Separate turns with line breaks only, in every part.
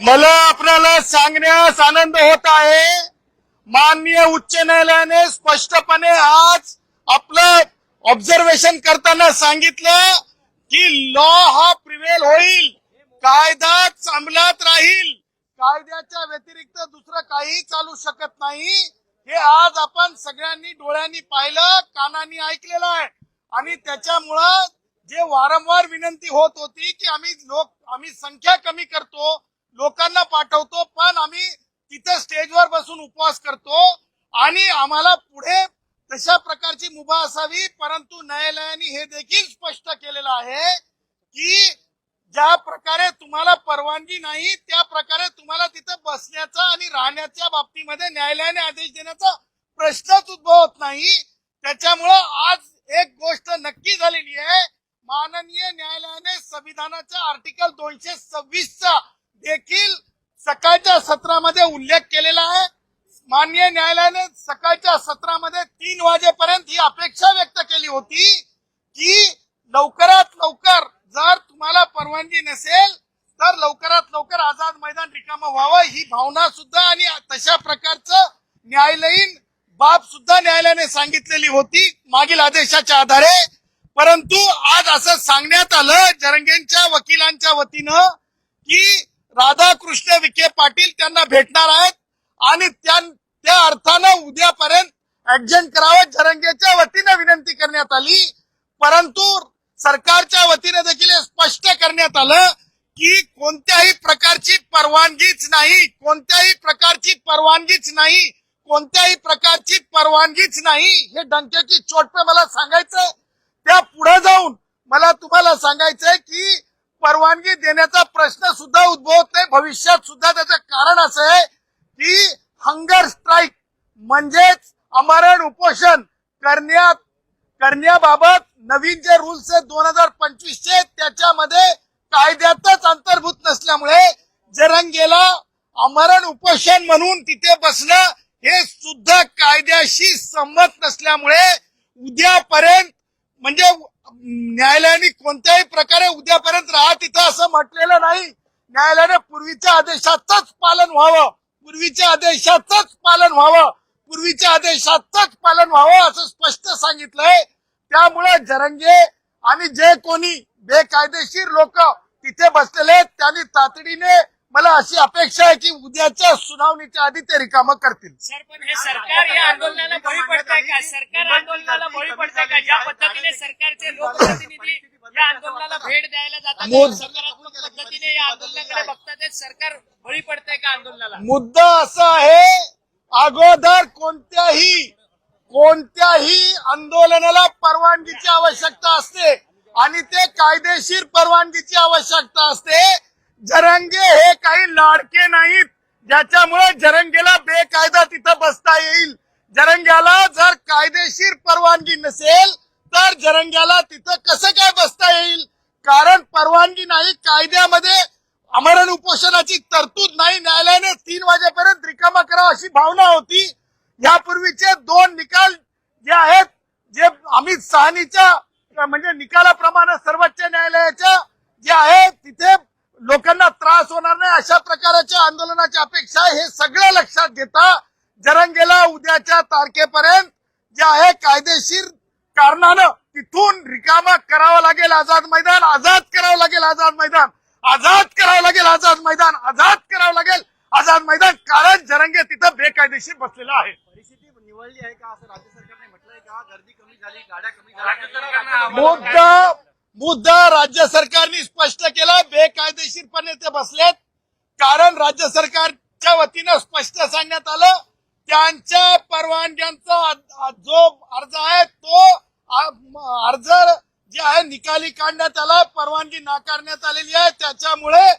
मला आपल्याला सांगण्यास आनंद होत आहे. माननीय उच्च न्यायालयाने स्पष्टपणे आज आपलं ऑब्झर्वेशन करताना सांगितलं की लॉ हा प्रिवेल होईल. कायदा अंमलात राहील. कायद्याच्या व्यतिरिक्त दुसरं काही चालू शकत नाही. हे आज आपण सगळ्यांनी डोळ्यांनी पाहिलं कानांनी ऐकलेलं आहे. आणि त्याच्यामुळं जे वारंवार विनंती होत होती की आम्ही लोक आम्ही संख्या कमी करतो लोकांना पाठवतो पण आम्ही तिथं स्टेजवर बसून उपवास करतो आणि आम्हाला पुढे तशा प्रकारची मुभा असावी परंतु न्यायालयाने हे देखील स्पष्ट केलेलं आहे की ज्या प्रकारे तुम्हाला परवानगी नाही त्या प्रकारे तुम्हाला तिथं बसण्याचा आणि राहण्याच्या बाबतीमध्ये न्यायालयाने आदेश देण्याचा प्रश्नच उद्भवत नाही. त्याच्यामुळं आज एक गोष्ट नक्की झालेली आहे. माननीय न्यायालयाने संविधानाच्या आर्टिकल दोनशे सव्वीसचा देखील सकाळच्या सत्रामध्ये उल्लेख केलेला आहे. मान्य न्यायालयाने सकाळच्या सत्रामध्ये तीन वाजेपर्यंत ही अपेक्षा व्यक्त केली होती की लवकरात लवकर जर तुम्हाला परवानगी नसेल तर लवकरात लवकर आझाद मैदान रिकामं व्हावं ही भावना सुद्धा आणि तशा प्रकारचं न्यायालयीन बाब सुद्धा न्यायालयाने सांगितलेली होती मागील आदेशाच्या आधारे. परंतु आज असं सांगण्यात आलं जरंगेंच्या वकिलांच्या वतीनं की राधाकृष्ण विखे पाटील त्यांना भेटणार आहेत आणि त्या त्या अर्थानं उद्यापर्यंत ऍडजंट करावं. झरंगेच्या वतीनं विनंती करण्यात आली. परंतु सरकारच्या वतीने देखील स्पष्ट करण्यात आलं की कोणत्याही प्रकारची परवानगीच नाही. कोणत्याही प्रकारची परवानगीच नाही. कोणत्याही प्रकारची परवानगीच नाही. हे डंक्याची चोट मला सांगायचं त्या पुढे जाऊन मला तुम्हाला सांगायचंय की परवानगी देण्याचा प्रश्न सुद्धा उद्भवत नाही. भविष्यात सुद्धा त्याचं कारण असं आहे की हंगर स्ट्राईक म्हणजेच अमरण उपोषण करण्यात करण्याबाबत नवीन जे रूल्स आहेत दोन हजार पंचवीसचे त्याच्यामध्ये कायद्यातच अंतर्भूत नसल्यामुळे जरंगेला अमरण उपोषण म्हणून तिथे बसणं हे सुद्धा कायद्याशी संमत नसल्यामुळे उद्यापर्यंत म्हणजे न्यायालयाने कोणत्याही प्रकारे उद्यापर्यंत राहा तिथं असं म्हटलेलं नाही. न्यायालयाने पूर्वीच्या आदेशाचंच पालन व्हावं. पूर्वीच्या आदेशाचंच पालन व्हावं. पूर्वीच्या आदेशाचंच पालन व्हावं असं स्पष्ट सांगितलंय. त्यामुळे जरंगे आणि जे कोणी बेकायदेशीर लोक तिथे बसलेले आहेत त्यांनी तातडीने मला अशी अपेक्षा आहे की उद्याच्या सुनावणीच्या आधी ते रिकामं करतील.
सर पण हे सरकार या आंदोलनाला बळी पडतंय का? सरकार आंदोलनाला बळी पडतंय का? ज्या पद्धतीने सरकारचे लोकप्रतिनिधी या आंदोलनाला भेट द्यायला जातात सकारात्मक पद्धतीने या आंदोलनाकडे बघतात सरकार बळी पडतंय का आंदोलनाला?
मुद्दा असा आहे अगोदर कोणत्याही कोणत्याही आंदोलनाला परवानगीची आवश्यकता असते आणि ते कायदेशीर परवानगीची आवश्यकता असते. जरंगे हे काही लाडके नाहीत. ज्याच्यामुळे जरंगेला बेकायदा तिथं बसता येईल. जरंग्याला जर कायदेशीर परवानगी नसेल तर जरंग्याला तिथं कसं काय बसता येईल? कारण परवानगी नाही कायद्यामध्ये अमरण उपोषणाची तरतूद नाही. न्यायालयाने तीन वाजेपर्यंत रिकामा करावा अशी भावना होती. यापूर्वीचे दोन निकाल जे आहेत जे अमित सहानीच्या म्हणजे निकालाप्रमाणे सर्वोच्च न्यायालयाच्या जे आहे तिथे लोकांना त्रास होणार नाही. अशा प्रकारच्या आंदोलनाची अपेक्षा आहे. हे सगळं लक्षात घेता जरंगेला उद्याच्या तारखेपर्यंत जे आहे कायदेशीर कारणानं तिथून रिकामा करावं लागेल आझाद मैदान आझाद करावं लागेल आझाद मैदान आझाद करावं लागेल आझाद मैदान आझाद करावं लागेल आझाद मैदान कारण जरंगे तिथं बेकायदेशीर बसलेला आहे.
परिस्थिती निवडली आहे का? असं राज्य सरकारने म्हटलंय का? गर्दी कमी झाली गाड्या कमी झाल्या.
मुद्दा मुद्दा राज्य सरकारने स्पष्ट केला बेकायदेशीरपणे ते बसलेत. कारण राज्य सरकारच्या वतीनं स्पष्ट सांगण्यात आलं त्यांच्या परवानग्यांचा जो अर्ज आहे तो अर्ज जे आहे निकाली काढण्यात आला परवानगी नाकारण्यात आलेली आहे. त्याच्यामुळे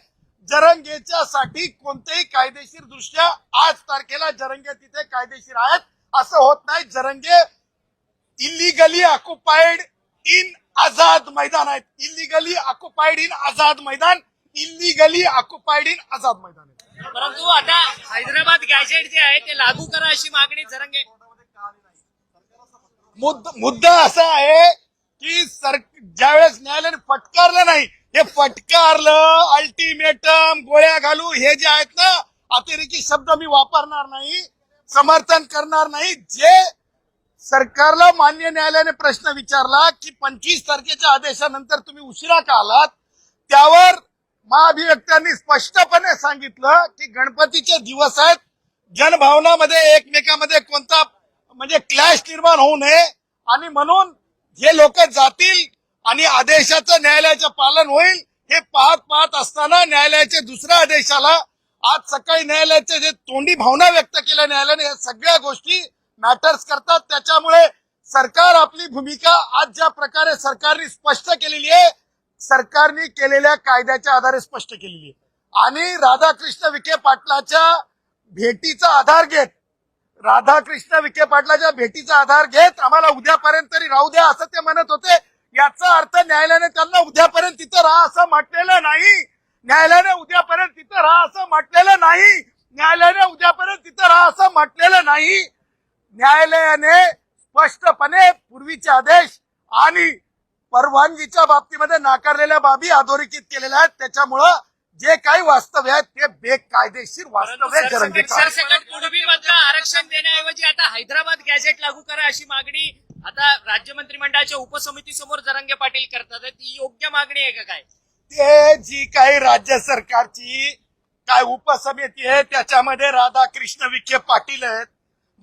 जरंगेच्या साठी कोणतेही कायदेशीर दृष्ट्या आज तारखेला जरंगे तिथे कायदेशीर आहेत. असं होत नाही. Jarange illegally occupied in Azad Maidan आहेत. इलिगली ऑक्युपाईड इन आझाद मैदान. Illegally occupied in Azad Maidan आहेत
परंतु आता हैदराबाद गॅजेट जे आहे ते लागू करा अशी मागणी जरंगे
मुद्द- मुद्दा असा आहे की सर ज्यावेळेस न्यायालयाने फटकारलं नाही हे फटकारलं अल्टिमेटम गोळ्या घालू हे जे आहेत ना अतिरेकी शब्द मी वापरणार नाही समर्थन करणार नाही जे सरकारला मान्य न्यायालयाने प्रश्न विचारला की पंचवीस तारखेच्या आदेशानंतर तुम्ही उशिरा का आलात? त्यावर महाअभिव्यक्त्यांनी स्पष्टपणे सांगितलं की गणपतीचे दिवस आहेत. जनभावनामध्ये एकमेकामध्ये कोणता म्हणजे क्लॅश निर्माण होऊ नये. आणि म्हणून हे लोक जातील आणि आदेशाचं न्यायालयाचं पालन होईल. हे पाहत पाहत असताना न्यायालयाच्या दुसऱ्या आदेशाला आज सकाळी न्यायालयाचे जे तोंडी भावना व्यक्त केल्या न्यायालयाने या सगळ्या गोष्टी मॅटर्स करतात. त्याच्यामुळे सरकार आपली भूमिका आज ज्या प्रकारे सरकारने स्पष्ट केलेली आहे सरकारने केलेल्या कायद्याच्या आधारे स्पष्ट केलेली आहे. आणि राधाकृष्ण विखे पाटलाच्या भेटीचा आधार घेत राधाकृष्ण विखे पाटलाच्या भेटीचा आधार घेत आम्हाला उद्यापर्यंत तरी राहू द्या असं ते म्हणत होते. याचा अर्थ न्यायालयाने त्यांना उद्यापर्यंत तिथं राहा असं म्हटलेलं नाही. न्यायालयाने उद्यापर्यंत तिथं राहा असं म्हटलेलं नाही. न्यायालयाने उद्यापर्यंत तिथं राहा असं म्हटलेलं नाही. न्यायालयाने स्पष्टपणे पूर्वीचे आदेश आणि परवानगीच्या बाबतीमध्ये नाकारलेल्या बाबी अधोरेखित केलेल्या आहेत त्याच्यामुळं जे काही वास्तव्य आहेत ते बेकायदेशीर वास्तव्य आहे आहे.
आरक्षण देण्याऐवजी आता हैदराबाद गॅझेट लागू करा अशी मागणी आता राज्य मंत्रिमंडळाच्या उपसमिती समोर जरांगे पाटील करतात आहे. ती योग्य मागणी आहे का काय
ते जी काही राज्य सरकारची काय उपसमिती आहे त्याच्यामध्ये राधाकृष्ण विखे पाटील आहेत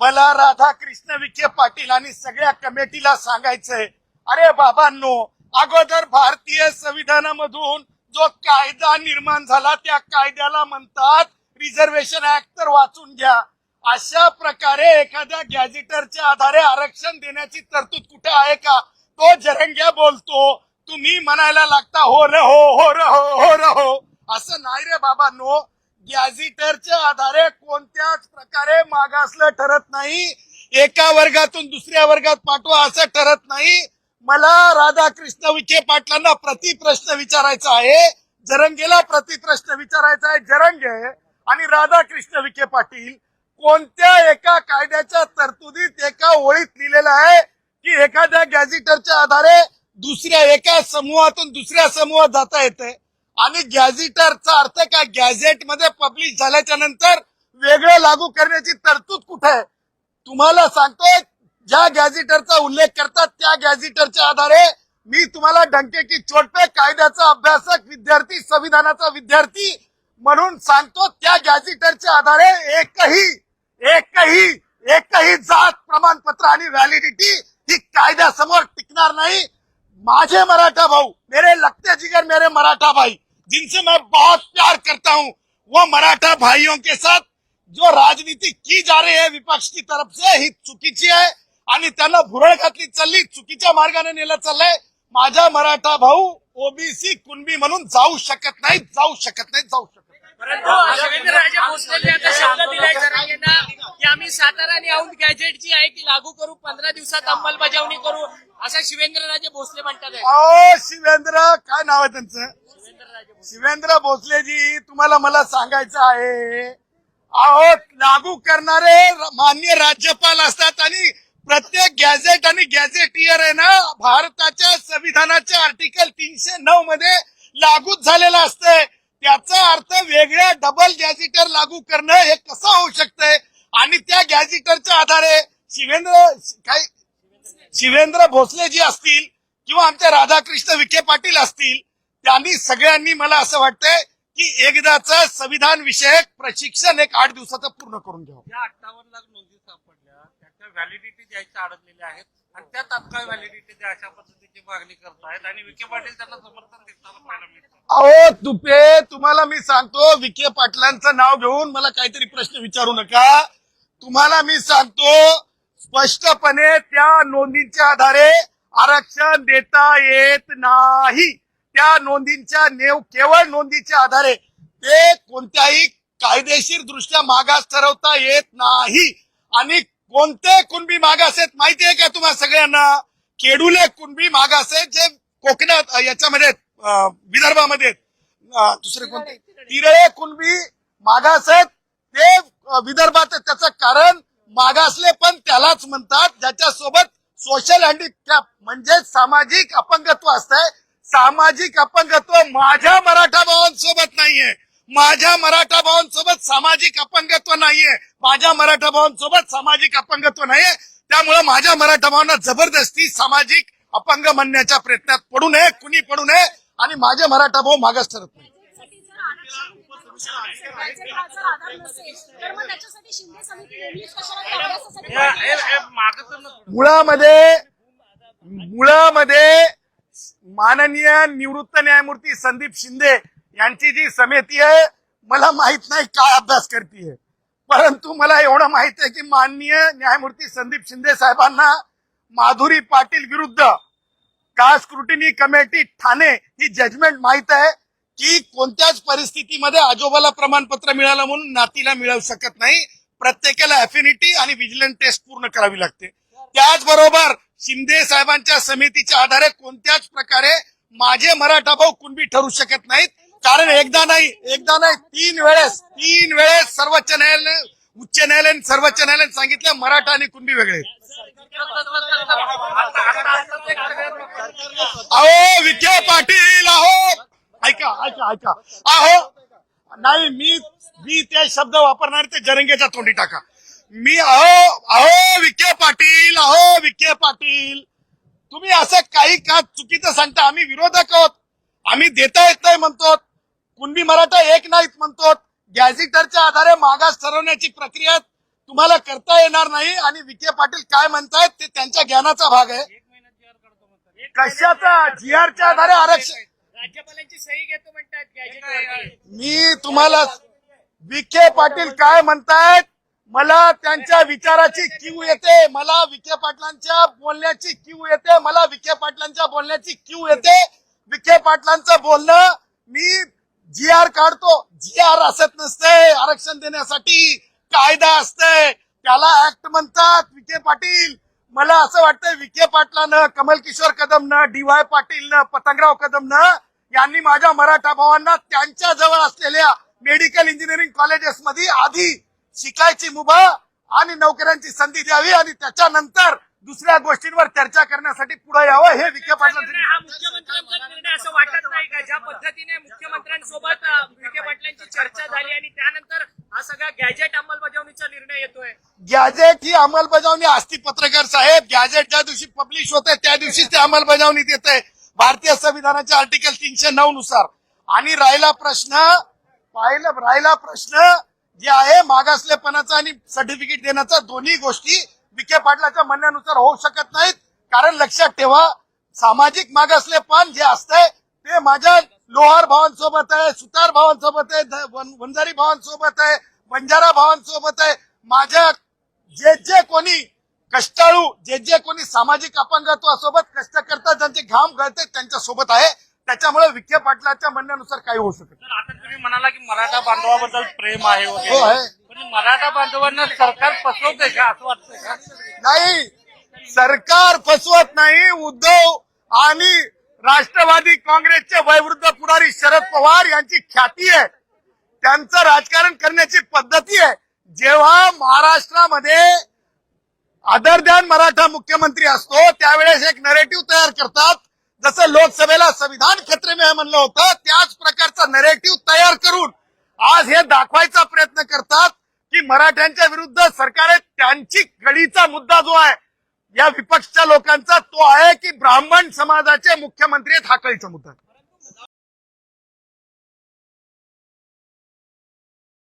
मला राधाकृष्ण विखे पाटील आणि सगळ्या कमिटीला सांगायचंय. अरे बाबांनो अगोदर भारतीय संविधानामधून जो कायदा निर्माण झाला त्या कायद्याला म्हणतात रिझर्वेशन ऍक्ट तर वाचून घ्या. अशा प्रकारे एखाद्या गॅजेटरच्या आधारे आरक्षण देण्याची तरतूद कुठे आहे का? तो जरंग्या बोलतो तुम्ही म्हणायला लागता हो र हो हो र हो हो र हो. असं नाही रे बाबांनो. गॅझिटरच्या आधारे कोणत्याच प्रकारे मागासलं ठरत नाही. एका वर्गातून दुसऱ्या वर्गात पाठवा असं ठरत नाही. मला राधाकृष्ण विखे पाटलांना प्रति प्रश्न विचारायचा आहे. जरंगेला प्रतिप्रश्न विचारायचा आहे. जरंगे आणि राधाकृष्ण विखे पाटील कोणत्या एका कायद्याच्या तरतुदीत एका ओळीत लिहिलेलं आहे की एखाद्या गॅझिटरच्या आधारे दुसऱ्या एका समूहातून दुसऱ्या समूहात जाता येते आणि गॅझेटरचा अर्थ काय? गॅझेटमध्ये पब्लिश झाल्याच्यानंतर वेगळं लागू करण्याची तरतूद कुठे आहे? तुम्हाला सांगतोय ज्या गॅझेटरचा उल्लेख करतात त्या गॅझेटरच्या आधारे मी तुम्हाला डंके की कायद्याचा अभ्यासक विद्यार्थी संविधानाचा विद्यार्थी म्हणून सांगतो त्या गॅझेटरच्या आधारे एकही एकही एकही जात प्रमाणपत्र आणि व्हॅलिडिटी ही कायद्यासमोर टिकणार नाही. माझे मराठा भाऊ मेरे लगते जिगर मेरे मराठा भाई. जिनसे मैं बहुत प्यार करता हूँ वो मराठा भाइयों के साथ जो राजनीति की जा रही है विपक्ष की तरफ से ही चुकीची आहे आणि त्यांना भुरळ घातली चालली चुकीच्या मार्गाने नेलं चाललंय माझा मराठा भाऊ ओबीसी कुणबी म्हणून जाऊ शकत नाही जाऊ शकत नाही जाऊ शकत
आम्ही सातारा आणि औंध गॅजेट जी आहे ती लागू करू पंधरा दिवसात अंमलबजावणी करू असं शिवेंद्रराजे भोसले म्हणतात.
अहो शिवेंद्र काय नाव आहे त्यांचं. शिवेंद्र भोसलेजी तुम्हाला मला सांगायचं आहे अहो लागू करणारे मान्य राज्यपाल असतात आणि प्रत्येक गॅझेट आणि गॅझेटियर आहे ना भारताच्या संविधानाच्या आर्टिकल तीनशे नऊ मध्ये लागूच झालेलं असतंय. त्याचा अर्थ वेगळ्या डबल गॅझेटर लागू करणं हे कसं होऊ शकतंय? आणि त्या गॅझेटरच्या आधारे शिवेंद्र काय शिवेंद्र भोसले जी असतील किंवा आमचे राधाकृष्ण विखे पाटील असतील त्यांनी सगळ्यांनी मला असं वाटतंय की एकदाच संविधान विषयक प्रशिक्षण एक आठ दिवसाचं पूर्ण करून घ्यावं.
ज्या अठ्ठावन्न लाख नोंदी सापडल्या. त्याच्या व्हॅलिडिटी द्यायच्या अडकलेल्या आहेत. आणि त्या तात्काळ व्हॅलिडिटी द्या अशा पद्धतीची मागणी करतायत. आणि विखे पाटील त्यांना समर्थन देताना पाहायला मिळतं.
अहो तुपे तुम्हाला मी सांगतो विखे पाटलांचं नाव घेऊन मला काहीतरी प्रश्न विचारू नका. तुम्हाला मी सांगतो स्पष्टपणे त्या नोंदींच्या आधारे आरक्षण देता येत नाही. त्या नोंदींच्या नेव केवळ नोंदीच्या आधारे ते कोणत्याही कायदेशीर दृष्ट्या मागास ठरवता येत नाही. आणि कोणते कुणबी मागास आहेत माहिती आहे का तुम्हाला सगळ्यांना? केडुले कुणबी मागास आहेत जे कोकणात याच्यामध्ये विदर्भामध्ये दुसरे कोणते? तिरळे कुणबी मागास आहेत ते विदर्भात. त्याचं कारण मागासले पण त्यालाच म्हणतात. ज्याच्यासोबत सोशल हँडिकॅप म्हणजे सामाजिक अपंगत्व असतंय सामाजिक अपंगत्व माझ्या मराठा भावांसोबत नाहीये. माझ्या मराठा भावांसोबत सामाजिक अपंगत्व नाहीये. माझ्या मराठा भावांसोबत सामाजिक अपंगत्व नाहीये. त्यामुळे माझ्या मराठा भावांना जबरदस्ती सामाजिक अपंग म्हणण्याच्या प्रयत्नात पडू नये कुणी पडू नये आणि माझे मराठा भाऊ मागास ठरत नाही. मुळामध्ये मुळामध्ये माननीय निवृत्त न्यायमूर्ती संदीप शिंदे यांची जी समिती आहे मला माहीत नाही काय अभ्यास करतीये. परंतु मला एवढं माहीत आहे की माननीय न्यायमूर्ती संदीप शिंदे साहेबांना माधुरी पाटील विरुद्ध का स्क्रुटिनी कमिटी ठाणे ही जजमेंट माहीत आहे की कोणत्याच परिस्थितीमध्ये आजोबाला प्रमाणपत्र मिळालं म्हणून नातीला मिळवू शकत नाही. प्रत्येकाला अफिनिटी आणि विजिलंट टेस्ट पूर्ण करावी लागते. त्याचबरोबर शिंदे साहेबांच्या समितीच्या आधारे कोणत्याच प्रकारे माझे मराठा भाऊ कुणबी ठरू शकत नाहीत. कारण एकदा नाही एकदा नाही तीन वेळेस तीन वेळेस सर्वोच्च न्यायालय उच्च न्यायालयाने सर्वोच्च न्यायालयाने सांगितलं मराठा आणि कुणबी वेगळे. अहो विखे पाटील अहो! ऐका ऐका ऐका. अहो नाही मी मी ते शब्द वापरणार ते जरंगेच्या तोंडी टाका. मी अहो अहो विखे पाटील अहो विखे पाटील. तुम्ही असं काही का चुकीचं सांगता? आम्ही विरोधक आहोत. आम्ही देता येत नाही म्हणतो कुणबी मराठा एक नाहीत म्हणतो गॅझेटरच्या आधारे मागास ठरवण्याची प्रक्रिया तुम्हाला करता येणार नाही. आणि विखे पाटील काय म्हणतायत ते त्यांच्या ज्ञानाचा भाग आहे. कशाचा? जीआरच्या आधारे आरक्षण
राज्यपालांची सही घेतो म्हणतात
मी तुम्हाला विखे पाटील काय म्हणतायत? मला त्यांच्या विचाराची किव येते मला विखे पाटलांच्या बोलण्याची किव येते मला विखे पाटलांच्या बोलण्याची किव येते. विखे पाटलांचं बोलणं मी जी आर काढतो. जी आर असत नसते आरक्षण देण्यासाठी कायदा असते. त्याला ऍक्ट म्हणतात विखे पाटील. मला असं वाटतं विखे पाटलानं कमल किशोर कदमनं डी वाय पाटीलनं पतंगराव कदमनं यांनी माझ्या मराठा भावांना त्यांच्या जवळ असलेल्या मेडिकल इंजिनिअरिंग कॉलेजेस मध्ये आधी शिकायची मुभा आणि नोकऱ्यांची संधी द्यावी आणि त्याच्यानंतर दुसऱ्या गोष्टींवर चर्चा करण्यासाठी पुढे यावं हे विखे पाटलांचं
हा मुख्यमंत्र्यांचा निर्णय असं वाटत नाही का? ज्या पद्धतीने मुख्यमंत्र्यांसोबत विखे पाटलांची चर्चा झाली आणि त्यानंतर हा सगळा गॅजेट अंमलबजावणीचा निर्णय येतोय.
गॅजेट ही अंमलबजावणी असती पत्रकार साहेब. गॅजेट ज्या दिवशी पब्लिश होते त्या दिवशीच ते अंमलबजावणीत येते भारतीय संविधानाच्या आर्टिकल तीनशे नऊ नुसार. आणि राहिला प्रश्न पाहिलं राहिला प्रश्न जे आहे मागासलेपणाचा आणि सर्टिफिकेट देण्याचा दोन्ही गोष्टी विखे पाटलाच्या म्हणण्यानुसार होऊ शकत नाहीत. कारण लक्षात ठेवा सामाजिक मागासलेपण जे असतंय ते माझ्या लोहार भावांसोबत आहे सुतार भावांसोबत आहे वंजारी भावांसोबत आहे बंजारा भावांसोबत आहे. माझ्या जे जे कोणी कष्टाळू जे जे कोणी सामाजिक अपंगत्वासोबत कष्ट करतात ज्यांचे घाम गळते त्यांच्यासोबत आहे. त्याच्यामुळे विखे पाटलाच्या म्हणण्यानुसार काही होऊ शकत नाही.
तर आता तुम्ही म्हणाला की मराठा बांधवाबद्दल प्रेम आहे
हो,
वगैरे
आहे.
पण मराठा बांधवांना सरकार फसवते का असं वाटतंय का?
नाही सरकार फसवत नाही. उद्धव आणि राष्ट्रवादी काँग्रेसचे वयवृद्ध पुढारी शरद पवार यांची ख्याती आहे. त्यांचं राजकारण करण्याची पद्धती आहे. जेव्हा महाराष्ट्रामध्ये आदरध्यान मराठा मुख्यमंत्री असतो त्यावेळेस एक नरेटिव्ह तयार करतात. जसं लोकसभेला संविधान खत्रे में म्हणलं होतं त्याच प्रकारचा नरेटिव्ह तयार करून आज हे दाखवायचा प्रयत्न करतात की मराठ्यांच्या विरुद्ध सरकार आहे त्यांची गडीचा मुद्दा जो आहे या विपक्षच्या लोकांचा तो आहे की ब्राह्मण समाजाचे मुख्यमंत्री आहेत हा कळीचा मुद्दा.